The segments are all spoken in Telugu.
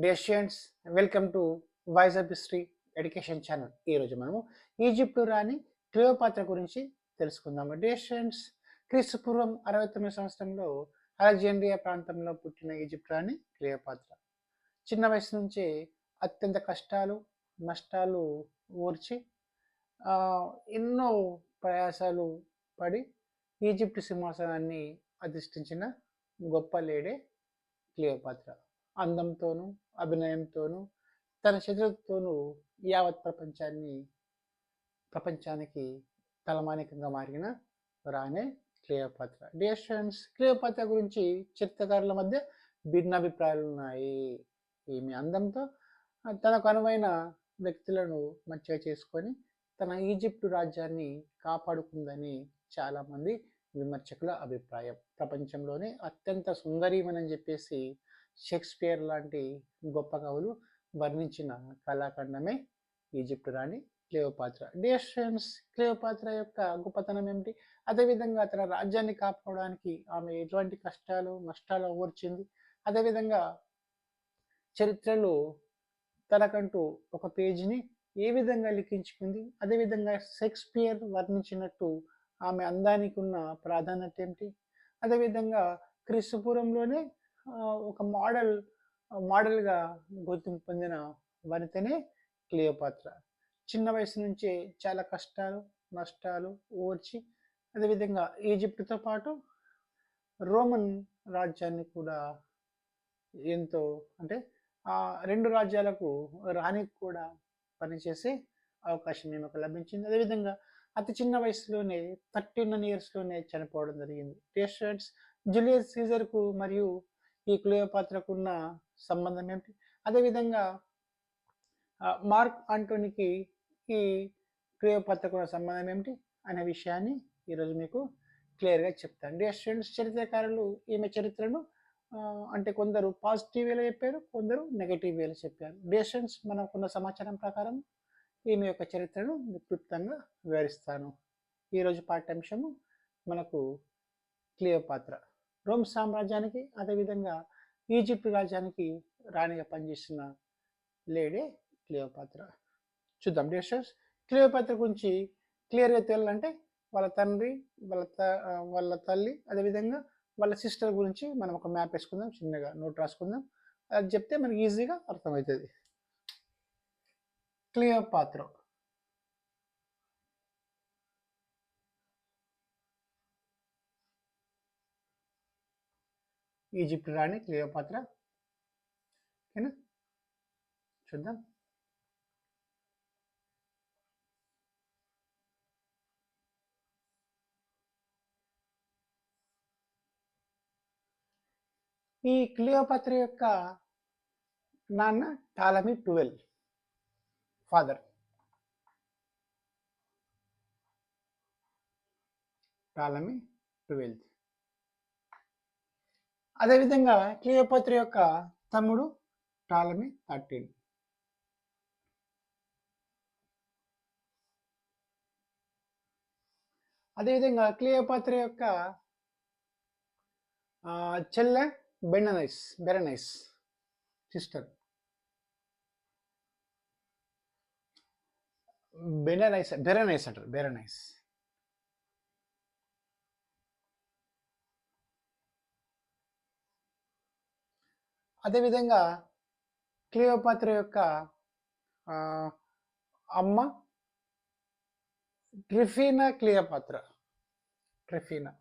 Dear students welcome to voice of history education channel ఈరోజు మనము ఈజిప్టు రాణి క్లియోపాత్ర గురించి తెలుసుకుందాము. డియర్ స్టూడెంట్స్ క్రీస్తు పూర్వం అరవై తొమ్మిది సంవత్సరంలో అలెగ్జాండ్రియా ప్రాంతంలో పుట్టిన ఈజిప్ట్ రాణి క్లియోపాత్ర చిన్న వయసు నుంచే అత్యంత కష్టాలు నష్టాలు ఓర్చి ఎన్నో ప్రయాసాలు పడి ఈజిప్ట్ సింహాసనాన్ని అధిష్ఠించిన గొప్ప లేడే క్లియోపాత్ర అందంతోనూ అభినయంతోనూ తన చతురతతోనూ యావత్ ప్రపంచాన్ని ప్రపంచానికి తలమానికంగా మారిన రానే క్లియోపాత్ర. డియర్ స్టూడెంట్స్ క్లియోపాత్ర గురించి చిత్రకారుల మధ్య భిన్నాభిప్రాయాలు ఉన్నాయి. ఈమె అందంతో? తనకు అనువైన వ్యక్తులను మంచిగా చేసుకొని తన ఈజిప్టు రాజ్యాన్ని కాపాడుకుందని చాలామంది విమర్శకుల అభిప్రాయం. ప్రపంచంలోనే అత్యంత సుందరీమని చెప్పేసి షేక్స్పియర్ లాంటి గొప్ప కవులు వర్ణించిన కళాఖండమే ఈజిప్టు రాణి క్లియోపాత్ర. డియర్ ఫ్రెండ్స్ క్లియోపాత్ర యొక్క గొప్పతనం ఏమిటి? అదేవిధంగా తన రాజ్యాన్ని కాపాడడానికి ఆమె ఎటువంటి కష్టాలు నష్టాలు ఓర్చింది అదేవిధంగా చరిత్రలో తనకంటూ ఒక పేజీని ఏ విధంగా లిఖించుకుంది? అదేవిధంగా షేక్స్పియర్ వర్ణించినట్టు ఆమె అందానికి ఉన్న ప్రాధాన్యత ఏమిటి? అదేవిధంగా క్రీస్తుపురంలోనే ఒక మోడల్ మోడల్గా గుర్తింపు పొందిన వనితనే క్లియోపాత్ర. చిన్న వయసు నుంచే చాలా కష్టాలు నష్టాలు ఓర్చి అదేవిధంగా ఈజిప్టుతో పాటు రోమన్ రాజ్యాన్ని కూడా ఎంతో అంటే ఆ రెండు రాజ్యాలకు రాణికి కూడా పనిచేసే అవకాశం ఈమెకు లభించింది. అదేవిధంగా అతి చిన్న వయసులోనే థర్టీ నైన్ ఇయర్స్లోనే చనిపోవడం జరిగింది. టేస్టర్స్ జూలియస్ సీజర్కు మరియు ఈ క్లియోపాత్రకు ఉన్న సంబంధం ఏమిటి? అదేవిధంగా మార్క్ ఆంటోనికి ఈ క్లియోపాత్రకు ఉన్న సంబంధం ఏమిటి? అనే విషయాన్ని ఈరోజు మీకు క్లియర్గా చెప్తాను. డియర్ స్టూడెంట్స్ చరిత్రకారులు ఈమె చరిత్రను అంటే కొందరు పాజిటివ్ వేలో చెప్పారు కొందరు నెగటివ్ వేలో చెప్పారు. డియర్ స్టూడెంట్స్ మనకున్న సమాచారం ప్రకారం ఈమె యొక్క చరిత్రను క్లుప్తంగా వివరిస్తాను. ఈరోజు పాఠ్యాంశము మనకు క్లియోపాత్ర రోమ్ సామ్రాజ్యానికి అదేవిధంగా ఈజిప్ట్ రాజ్యానికి రాణిగా పనిచేసిన లేడీ క్లియోపాత్ర. చూద్దాం డిస్టర్స్ క్లియోపాత్ర గురించి క్లియర్గా తెలియాలంటే వాళ్ళ తండ్రి వాళ్ళ త వాళ్ళ తల్లి అదేవిధంగా వాళ్ళ సిస్టర్ గురించి మనం ఒక మ్యాప్ వేసుకుందాం చిన్నగా నోట్ రాసుకుందాం. అది చెప్తే మనకి ఈజీగా అర్థమవుతుంది. క్లియోపాత్ర. ఈజిప్ట్ రాణి క్లియోపాత్ర. ఓకేనా? చూద్దాం. ఈ క్లియోపాత్ర యొక్క నాన్న Ptolemy twelve father. Ptolemy twelfth అదేవిధంగా క్లియోపాత్ర యొక్క తమ్ముడు టాలమీ థర్టీన్. అదేవిధంగా క్లియోపాత్ర యొక్క ఆ, చెల్లె బెండనైస్ బెరనైస్ సిస్టర్. బెననైస్ బెరనైస్ అంటారు బెరనైస్. అదేవిధంగా క్లియోపాత్ర యొక్క అమ్మ ట్రిఫీనా క్లియోపాత్ర? ట్రిఫీనా.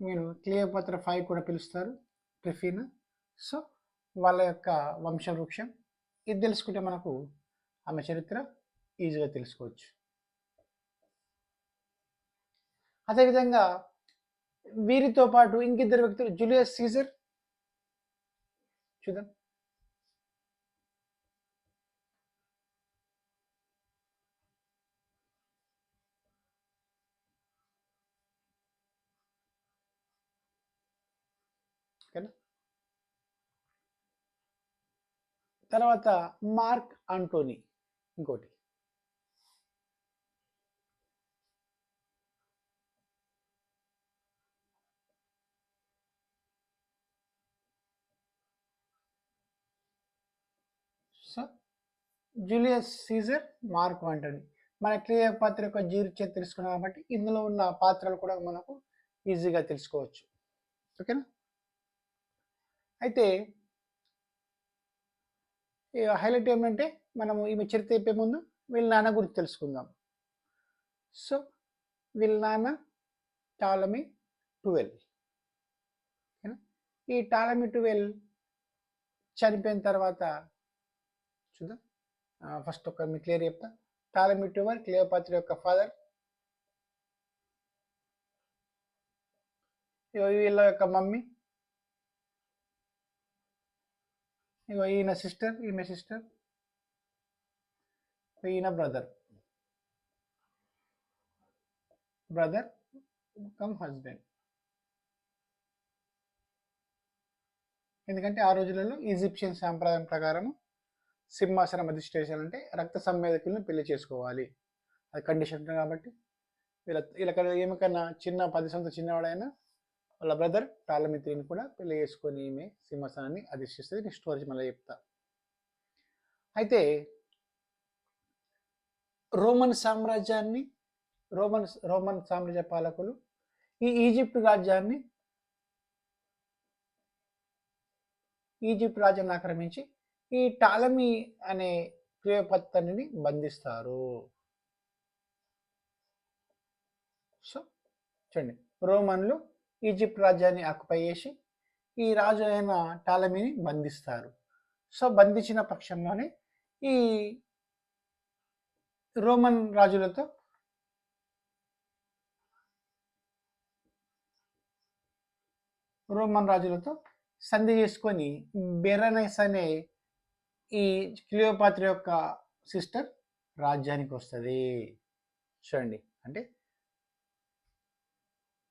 మీరు క్లియోపాత్ర ఫైవ్ కూడా పిలుస్తారు ట్రిఫీనా. సో వాళ్ళ యొక్క వంశవృక్షం. ఇది తెలుసుకుంటే మనకు ఆమె చరిత్ర. ఈజీగా తెలుసుకోవచ్చు. అదేవిధంగా వీరితో పాటు ఇంకిద్దరు వ్యక్తులు జూలియస్ సీజర్ చూద్దాం. ఓకేనా? తర్వాత మార్క్ ఆంటోనీ ఇంకోటి so Julius Caesar Mark Antony మన క్లియోపాత్ర యొక్క జీవిత తెలుసుకున్నాం కాబట్టి ఇందులో ఉన్న పాత్రలు కూడా మనకు ఈజీగా తెలుసుకోవచ్చు. ఓకేనా? అయితే హైలైట్ ఏమంటే మనము ఈమె చరిత్ర చెప్పే ముందు వీళ్ళ నాన్న గురించి తెలుసుకుందాం. సో వీళ్ళ నాన్న టాలమీ ట్వెల్వ్ ఈ టాలమీ ట్వెల్వ్ చనిపోయిన తర్వాత చూద్దాం. ఫస్ట్ ఒక క్లియర్ చెప్తా. టాలమీ ట్యూమర్ క్లియోపాత్ర యొక్క ఫాదర్. వీళ్ళ యొక్క మమ్మీ. ఇగో ఈయన సిస్టర్ ఈమె సిస్టర్. ఈయన బ్రదర్. Brother come husband. ఎందుకంటే ఆ రోజులలో ఈజిప్షియన్ సాంప్రదాయం ప్రకారం సింహాసనం అధిష్ఠేషన్ అంటే రక్త సంవేదకులను పెళ్ళి చేసుకోవాలి. అది కండిషన్ కాబట్టి. వీళ్ళ వీళ్ళ ఏమికన్నా చిన్న పది సంవత్సరం చిన్నవాడైనా వాళ్ళ బ్రదర్ టాలమిత్రిని కూడా పెళ్ళి చేసుకొని ఈమె సింహాసనాన్ని అధిష్టిస్తుంది నేను స్టోరీ మళ్ళీ చెప్తా. అయితే రోమన్ సామ్రాజ్యాన్ని రోమన్ రోమన్ సామ్రాజ్య పాలకులు ఈ ఈజిప్ట్ రాజ్యాన్ని ఈజిప్ట్ రాజ్యాన్ని ఆక్రమించి ఈ టాలమీ అనే క్రియోపత్తనిని బంధిస్తారు. సో చూడండి. రోమన్లు ఈజిప్ట్ రాజ్యాన్ని ఆక్యుపై చేసి ఈ రాజు అయిన టాలమీని బంధిస్తారు. సో బంధించిన పక్షంలోనే ఈ రోమన్ రాజులతో రోమన్ రాజులతో సంధి చేసుకొని బెరనైస్ అనే ఈ క్లియోపాత్ర యొక్క సిస్టర్ రాజ్యానికి వస్తుంది. చూడండి. అంటే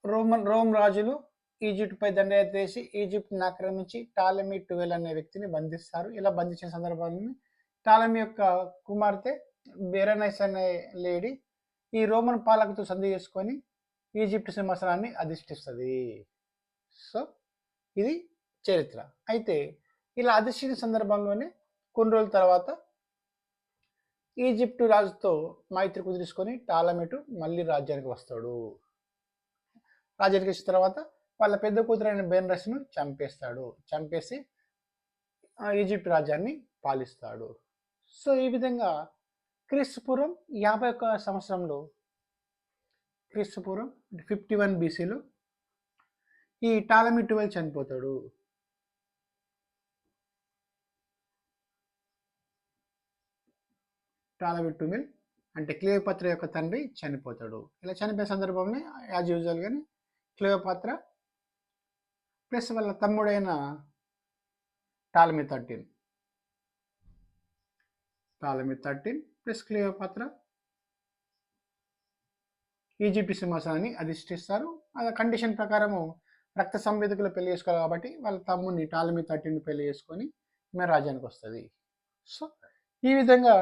రోమన్ రోమ్ రాజులు ఈజిప్ట్పై దండయాత్ర చేసి ఈజిప్ట్ని ఆక్రమించి టాలమీ టువెల్ అనే వ్యక్తిని బంధిస్తారు. ఇలా బంధించిన సందర్భాన్ని టాలమీ యొక్క కుమార్తె బెరనైస్ అనే లేడీ ఈ రోమన్ పాలకుతో సంధి చేసుకొని ఈజిప్ట్ సింహాసనాన్ని అధిష్ఠిస్తుంది సో ఇది చరిత్ర. అయితే ఇలా అధిష్ఠించిన సందర్భంలోనే కొన్ని రోజుల తర్వాత ఈజిప్టు రాజుతో మైత్రి కుదిరించుకొని టాలమెటు మళ్ళీ రాజ్యానికి వస్తాడు. రాజ్యానికి వచ్చిన తర్వాత వాళ్ళ పెద్ద కూతురైన బెన్రస్ను చంపేస్తాడు. చంపేసి ఈజిప్ట్ రాజ్యాన్ని పాలిస్తాడు. సో ఈ విధంగా క్రీస్తుపూర్వం యాభై ఒక్క సంవత్సరంలో క్రీస్తుపూర్వం ఫిఫ్టీ వన్ బీసీలో ఈ టాలమి ట్వెల్వ్ చనిపోతాడు. టాలమీ అంటే క్లియోపత్ర యొక్క తండ్రి చనిపోతాడు. ఇలా చనిపోయే సందర్భంలో యాజ్ యూజువల్ కానీ క్లియోపాత్ర ప్లస్ వాళ్ళ తమ్ముడైన Ptolemy thirteen Ptolemy thirteen plus Cleopatra Egypt సింహాసనాన్ని అధిష్ఠిస్తారు. ఆ కండిషన్ ప్రకారము రక్త సంవేదికలు పెళ్ళి చేసుకోవాలి కాబట్టి వాళ్ళ తమ్ముడిని టాలమీ థర్టీన్ పెళ్ళి చేసుకొని మేము రాజ్యానికి వస్తుంది. సో ఈ విధంగా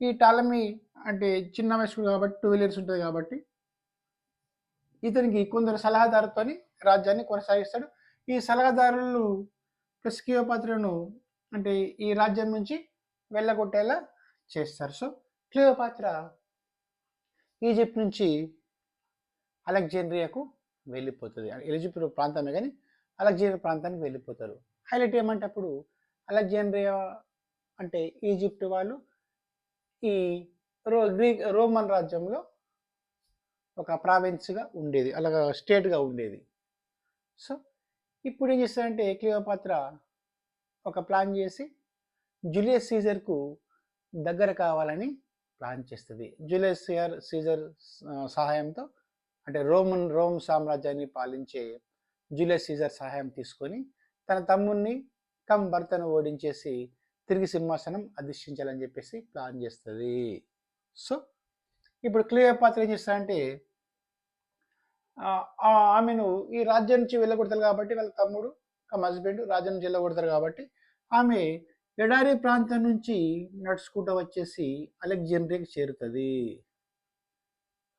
ఈ టాలమీ అంటే చిన్న వయసు కాబట్టి టూ వీలర్స్ ఉంటుంది కాబట్టి ఇతనికి కొందరు సలహాదారుతో రాజ్యాన్ని కొనసాగిస్తాడు. ఈ సలహాదారులు ప్లస్ క్లియోపాత్రను అంటే ఈ రాజ్యం నుంచి వెళ్ళగొట్టేలా చేస్తారు. సో క్లియోపాత్ర ఈజిప్ట్ నుంచి అలెగ్జాండ్రియాకు వెళ్ళిపోతుంది. ఎలిజిప్ట్ ప్రాంతమే కానీ అలెగ్జాండ్రియా ప్రాంతానికి వెళ్ళిపోతారు. హైలైట్ ఏమంటే అప్పుడు అలెగ్జాండ్రియా అంటే ఈజిప్ట్ వాళ్ళు ఈ రో గ్రీక్ రోమన్ రాజ్యంలో ఒక ప్రావిన్స్గా ఉండేది. అలాగా స్టేట్గా ఉండేది. సో ఇప్పుడు ఏం చేస్తారంటే క్లియోపాత్ర ఒక ప్లాన్ చేసి జూలియస్ సీజర్కు దగ్గర కావాలని ప్లాన్ చేస్తుంది. జూలియస్ సీజర్ సీజర్ సహాయంతో అంటే రోమన్ రోమ్ సామ్రాజ్యాన్ని పాలించే జూలియస్ సీజర్ సహాయం తీసుకొని తన తమ్ముణ్ణి కమ్ భర్తను ఓడించేసి తిరిగి సింహాసనం అధిష్ఠించాలని చెప్పేసి ప్లాన్ చేస్తుంది. సో ఇప్పుడు క్లియోపాత్ర ఏం చేస్తారంటే ఆమెను ఈ రాజ్యం నుంచి వెళ్ళగొడతారు కాబట్టి వాళ్ళ తమ్ముడు ఒక హస్బెండ్ రాజ్యం నుంచి వెళ్ళగొడతారు కాబట్టి ఆమె ఎడారి ప్రాంతం నుంచి నడుచుకుంటూ వచ్చేసి అలెగ్జాండ్రియాకి చేరుతుంది.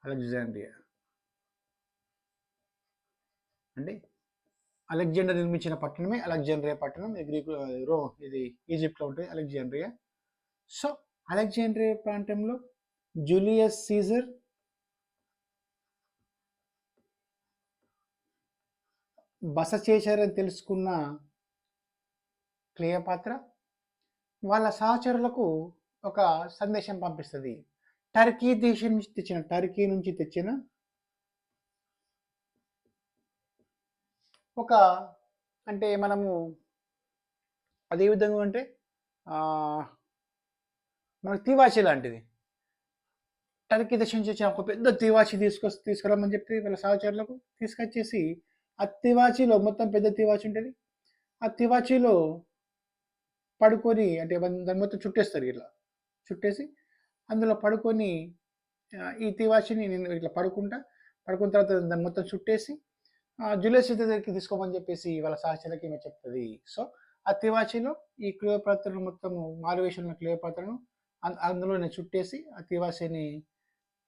అలెగ్జాండ్రియా? అంటే అలెగ్జాండర్ నిర్మించిన పట్టణమే అలెగ్జాండ్రియా పట్టణం. గ్రీకు రో ఇది ఈజిప్ట్లో ఉంటుంది అలెగ్జాండ్రియా. సో అలెగ్జాండ్రియా ప్రాంతంలో జూలియస్ సీజర్ బస చేశారని తెలుసుకున్న క్లియోపాత్ర వాళ్ళ సహచరులకు ఒక సందేశం పంపిస్తుంది. టర్కీ దేశం నుంచి తెచ్చిన టర్కీ నుంచి తెచ్చిన ఒక అంటే మనము అదే విధంగా అంటే మనకు తివాచి లాంటిది. టర్కీ దేశం నుంచి వచ్చిన ఒక పెద్ద తివాచి తీసుకొచ్చి తీసుకురమ్మని చెప్పి వాళ్ళ సహచరులకు తీసుకొచ్చేసి ఆ తివాచీలో మొత్తం పెద్ద తివాచి ఉంటుంది. ఆ తివాచీలో పడుకొని అంటే దాని దాన్ని మొత్తం చుట్టేస్తారు ఇట్లా చుట్టేసి అందులో పడుకొని ఈ తివాచిని నేను ఇట్లా పడుకుంటా. పడుకున్న తర్వాత దాన్ని మొత్తం చుట్టేసి జూలియస్ సీజర్ దగ్గరికి తీసుకోమని చెప్పేసి వాళ్ళ సహచరులకి ఈమె చెప్తుంది. సో ఆ తివాచిలో ఈ క్లియోపాత్రను మొత్తము మారువేషంలో క్లియోపాత్రను అం- అందులో నేను చుట్టేసి ఆ తివాచిని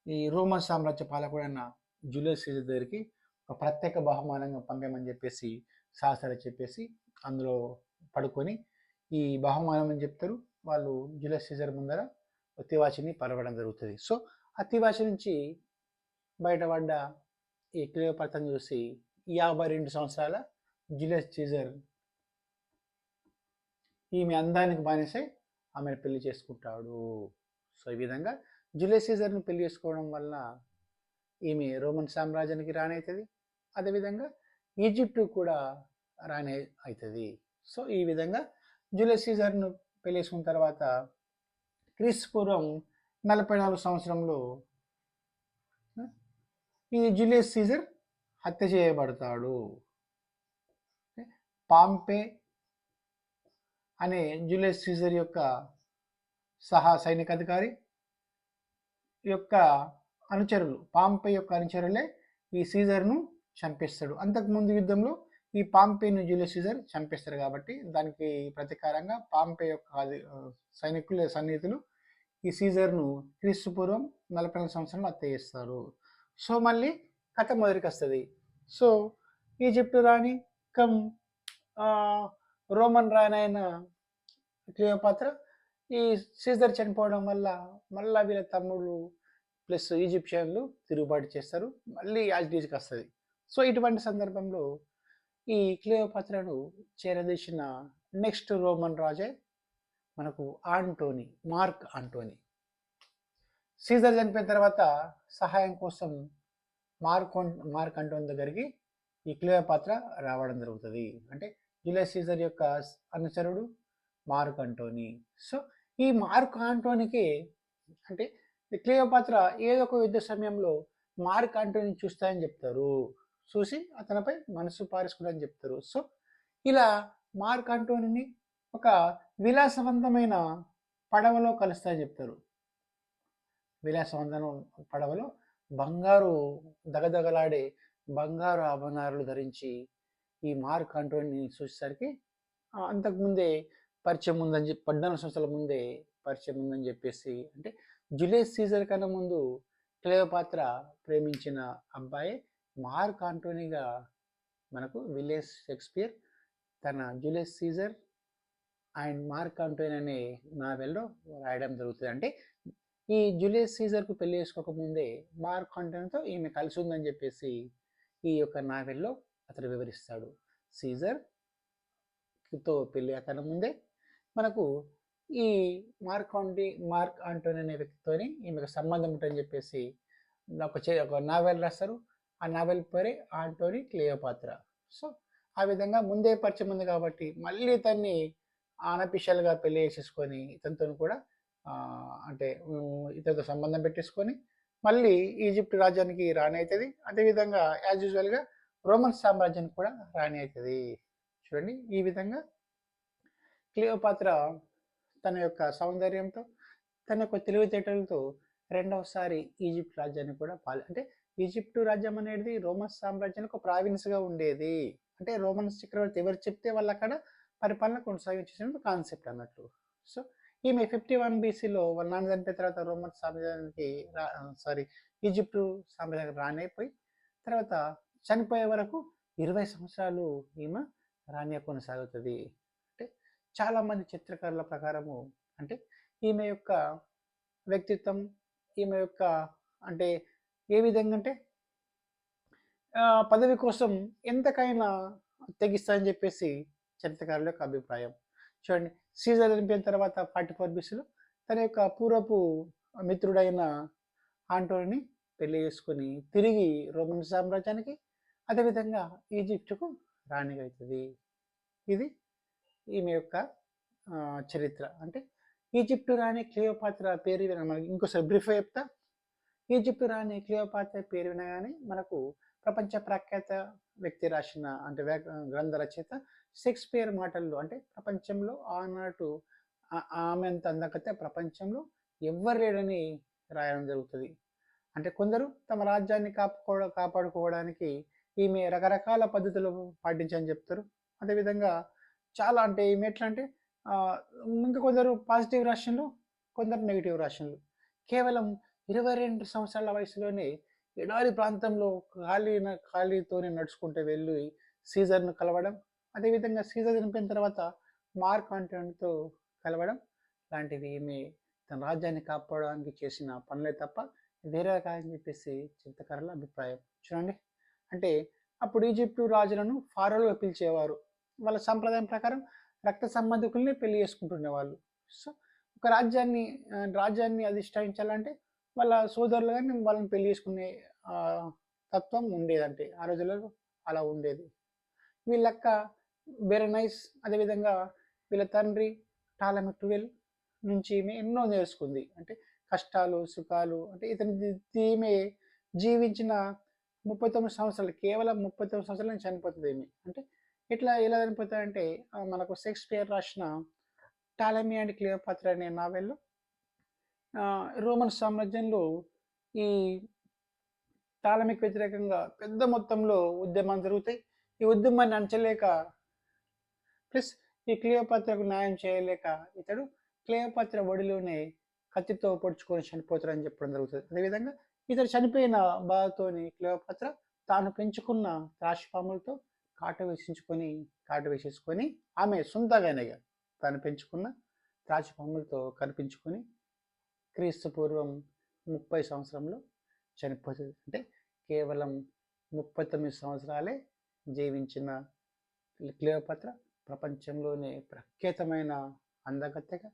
ఈ రోమన్ సామ్రాజ్య పాలకుడైన జూలియస్ సీజర్ దగ్గరికి ఒక ప్రత్యేక బహుమానంగా పంపేమని చెప్పేసి సహచరు చెప్పేసి అందులో పడుకొని ఈ బహుమానం అని చెప్తారు. వాళ్ళు జూలియస్ సీజర్ ముందర తివాచిని పలవడం జరుగుతుంది. సో ఆ తివాచి నుంచి బయటపడ్డ ఈ క్లియోపాత్రను చూసి యాభై రెండు సంవత్సరాల జూలియస్ సీజర్ ఈమె అందానికి బానిసై ఆమెను పెళ్ళి చేసుకుంటాడు. సో ఈ విధంగా జూలియస్ సీజర్ని పెళ్ళి చేసుకోవడం వల్ల ఈమె రోమన్ సామ్రాజ్యానికి రానవుతుంది అదేవిధంగా ఈజిప్టు కూడా రాని అవుతుంది సో ఈ విధంగా జూలియస్ సీజర్ను పెళ్ళి చేసుకున్న తర్వాత క్రీస్తు పూర్వం నలభై నాలుగు సంవత్సరంలో ఈ జూలియస్ సీజర్ హత్య చేయబడతాడు. పాంపే అనే జూలియస్ సీజర్ యొక్క సహా సైనిక అధికారి యొక్క అనుచరులు పాంపే యొక్క అనుచరులే ఈ సీజర్ను చంపేస్తాడు. అంతకుముందు యుద్ధంలో ఈ పాంపేను జూలియస్ సీజర్ చంపేస్తారు కాబట్టి దానికి ప్రతీకారంగా పాంపే యొక్క సైనికులు సన్నిహితులు ఈ సీజర్ను క్రీస్తు పూర్వం నలభై నాలుగు సంవత్సరాలు హత్య చేస్తారు. సో మళ్ళీ కథ మొదటికి వస్తుంది సో ఈజిప్ట్ రాణి కమ్ రోమన్ రాణి అయిన క్లియోపాత్ర ఈ సీజర్ చనిపోవడం వల్ల మళ్ళా వీళ్ళ తమ్ముళ్ళు ప్లస్ ఈజిప్షియన్లు తిరుగుబాటు చేస్తారు. మళ్ళీ యాజ్డీజ్కి వస్తుంది. సో ఇటువంటి సందర్భంలో ఈ క్లియోపాత్రను చేరదీసిన నెక్స్ట్ రోమన్ రాజే మనకు ఆంటోనీ మార్క్ ఆంటోనీ. సీజర్ చనిపోయిన తర్వాత సహాయం కోసం మార్క్ మార్క్ అంటోన్ దగ్గరికి ఈ క్లియోపాత్ర రావడం జరుగుతుంది. అంటే జూలియస్ సీజర్ యొక్క అనుచరుడు మార్క్ సో ఈ మార్క్ ఆంటోనికి అంటే క్లియోపాత్ర ఏదో ఒక యుద్ధ సమయంలో మార్క్ ఆంటోని చూస్తాయని చెప్తారు. చూసి అతనిపై మనసు పారేసుకుంటారని చెప్తారు. సో ఇలా మార్క్ ఆంటోనిని ఒక విలాసవంతమైన పడవలో కలుస్తాయని చెప్తారు. విలాసవంతమైన పడవలో బంగారు దగదగలాడే బంగారు ఆభరణాలు ధరించి ఈ మార్క్ ఆంటోనీని చూసేసరికి అంతకుముందే పరిచయం ఉందని చెప్పి పద్నాలుగు సంవత్సరాల ముందే పరిచయం ఉందని చెప్పేసి అంటే జూలియస్ సీజర్ కన్నా ముందు క్లియోపాత్ర ప్రేమించిన అబ్బాయి మార్క్ ఆంటోనీగా మనకు విలియస్ షేక్స్పియర్ తన Julius Caesar and Mark Antony అనే నావెల్లో రాయడం జరుగుతుంది. అంటే ఈ జూలియస్ సీజర్కు పెళ్ళి చేసుకోకముందే మార్క్ ఆంటోనీతో ఈమె కలిసి ఉందని చెప్పేసి ఈ యొక్క నావెల్లో అతడు వివరిస్తాడు. సీజర్తో పెళ్ళి అతను ముందే మనకు ఈ మార్క్ ఆంటీ మార్క్ ఆంటోనీ అనే వ్యక్తితోని ఈమెకు సంబంధం ఉంటుందని చెప్పేసి ఒక చే ఒక నావెల్ రాస్తారు. ఆ నావెల్ పేరే ఆంటోని క్లియోపాత్ర. సో ఆ విధంగా ముందే పరిచయం ఉంది కాబట్టి మళ్ళీ ఇతన్ని ఆనపిషల్గా పెళ్ళి చేసేసుకొని ఇతనితో కూడా అంటే ఉమ్, సంబంధం పెట్టేసుకొని మళ్ళీ ఈజిప్ట్ రాజ్యానికి రాణి అవుతుంది అదేవిధంగా యాజ్ యూజువల్గా రోమన్ సామ్రాజ్యానికి కూడా రాణి అవుతుంది చూడండి ఈ విధంగా క్లియోపాత్ర తన యొక్క సౌందర్యంతో తన యొక్క తెలివితేటలతో రెండవసారి ఈజిప్ట్ రాజ్యాన్ని కూడా పాలి అంటే ఈజిప్టు రాజ్యం అనేది రోమన్ సామ్రాజ్యానికి ఒక ప్రావిన్స్గా ఉండేది. అంటే రోమన్ చక్రవర్తి ఎవరు చెప్తే వాళ్ళు అక్కడ పరిపాలన కొనసాగించేసిన కాన్సెప్ట్ అన్నట్లు సో ఈమె ఫిఫ్టీ వన్ బీసీలో వాళ్ళ నాన్న చనిపోయిన తర్వాత రోమన్ సామ్రాజ్యానికి సారీ ఈజిప్టు సామ్రాజ్యానికి రానైపోయి తర్వాత చనిపోయే వరకు ఇరవై సంవత్సరాలు ఈమె రాణిగా కొనసాగుతుంది. అంటే చాలామంది చిత్రకారుల ప్రకారము అంటే ఈమె యొక్క వ్యక్తిత్వం ఈమె యొక్క అంటే ఏ విధంగా అంటే పదవి కోసం ఎంతకైనా తెగిస్తా అని చెప్పేసి చరిత్రకారుల యొక్క అభిప్రాయం. చూడండి. సీజర్ చనిపోయిన తర్వాత ఫార్టీ ఫోర్ బీసీలో తన యొక్క పూర్వపు మిత్రుడైన ఆంటోని పెళ్ళి చేసుకొని తిరిగి రోమన్ సామ్రాజ్యానికి అదేవిధంగా ఈజిప్టుకు రాణిగా అవుతుంది ఇది ఈమె యొక్క చరిత్ర. అంటే ఈజిప్టు రాణి క్లియోపాత్ర పేరు విన మనకి ఇంకోసారి బ్రీఫ్ చెప్తా. ఈజిప్టు రాణి క్లియోపాత్ర పేరు వినగానే మనకు ప్రపంచ ప్రఖ్యాత వ్యక్తి రాసిన అంటే గ్రంథ రచయిత షేక్స్పియర్ మాటల్లో అంటే ప్రపంచంలో ఆనాటు ఆ- ఆమె అంత అందకతే ప్రపంచంలో ఎవ్వరు లేడని రాయడం జరుగుతుంది. అంటే కొందరు తమ రాజ్యాన్ని కాపాడుకో కాపాడుకోవడానికి ఈమె రకరకాల పద్ధతులు పాటించని చెప్తారు. అదేవిధంగా చాలా అంటే ఈమె ఎట్లా అంటే ఇంకా కొందరు పాజిటివ్ రాష్ట్రంలో కొందరు నెగిటివ్ రాశిలో కేవలం ఇరవై రెండు సంవత్సరాల వయసులోనే ఎడారి ప్రాంతంలో ఖాళీ ఖాళీతోనే నడుచుకుంటూ వెళ్ళి సీజర్ను కలవడం అదేవిధంగా సీజర్ చనిపోయిన తర్వాత మార్క్ ఆంటోన్తో కలవడం లాంటివి ఈమె తన రాజ్యాన్ని కాపాడడానికి చేసిన పనులే తప్ప వేరే కాదని చెప్పేసి చింతకారుల అభిప్రాయం. చూడండి. అంటే అప్పుడు ఈజిప్టు రాజులను ఫారోలుగా పిలిచేవారు. వాళ్ళ సంప్రదాయం ప్రకారం రక్త సంబంధికుల్ని పెళ్ళి చేసుకుంటుండేవాళ్ళు. సో ఒక రాజ్యాన్ని రాజ్యాన్ని అధిష్ఠించాలంటే వాళ్ళ సోదరులు కానీ వాళ్ళని పెళ్ళి చేసుకునే తత్వం ఉండేదంటే ఆ రోజులలో అలా ఉండేది. వీళ్ళక్క బెరనైస్ అదేవిధంగా వీళ్ళ తండ్రి టాలమి ట్వెల్వ్ నుంచి ఈమె ఎన్నో నేర్చుకుంది. అంటే కష్టాలు సుఖాలు అంటే ఇతని జీ- ఈమె జీవించిన ముప్పై తొమ్మిది సంవత్సరాలు కేవలం ముప్పై తొమ్మిది సంవత్సరాలు చనిపోతుంది ఏమి అంటే ఇట్లా ఎలా చనిపోతాయంటే మనకు షేక్స్పియర్ రాసిన టాలమీ అండ్ క్లియోపాత్ర అనే నావెల్లో రోమన్ సామ్రాజ్యంలో ఈ టాలమిక్ వ్యతిరేకంగా పెద్ద మొత్తంలో ఉద్యమాలు జరుగుతాయి. ఈ ఉద్యమాన్ని అంచలేక ప్లస్ ఈ క్లియోపాత్రకు న్యాయం చేయలేక ఇతడు క్లియోపాత్ర ఒడిలోనే కత్తితో పొడుచుకొని చనిపోతారని చెప్పడం జరుగుతుంది. అదేవిధంగా ఇతడు చనిపోయిన బాధతోని క్లియోపాత్ర తాను పెంచుకున్న త్రాష్పాములతో కాటు వేసించుకొని కాటు వేసేసుకొని ఆమె సొంతగానే తాను పెంచుకున్న త్రాచుపాములతో కనిపించుకొని క్రీస్తు పూర్వం ముప్పై సంవత్సరంలో చనిపోతుంది. అంటే కేవలం ముప్పై తొమ్మిది సంవత్సరాలే జీవించిన క్లియోపాత్ర ప్రపంచంలోనే ప్రఖ్యాతమైన అందగత్తెగా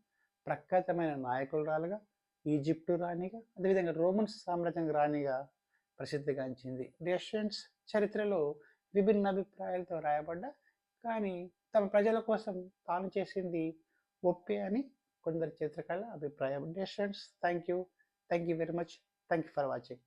ప్రఖ్యాతమైన నాయకురాలుగా ఈజిప్టు రాణిగా అదేవిధంగా రోమన్ సామ్రాజ్యం రాణిగా ప్రసిద్ధిగాంచింది రష్యన్స్ చరిత్రలో విభిన్న అభిప్రాయాలతో రాయబడ్డ కానీ తమ ప్రజల కోసం తాను చేసింది ఒప్పే అని కొందరు చిత్రకళ అభిప్రాయం. Russians thank you thank you very much. Thank you for watching.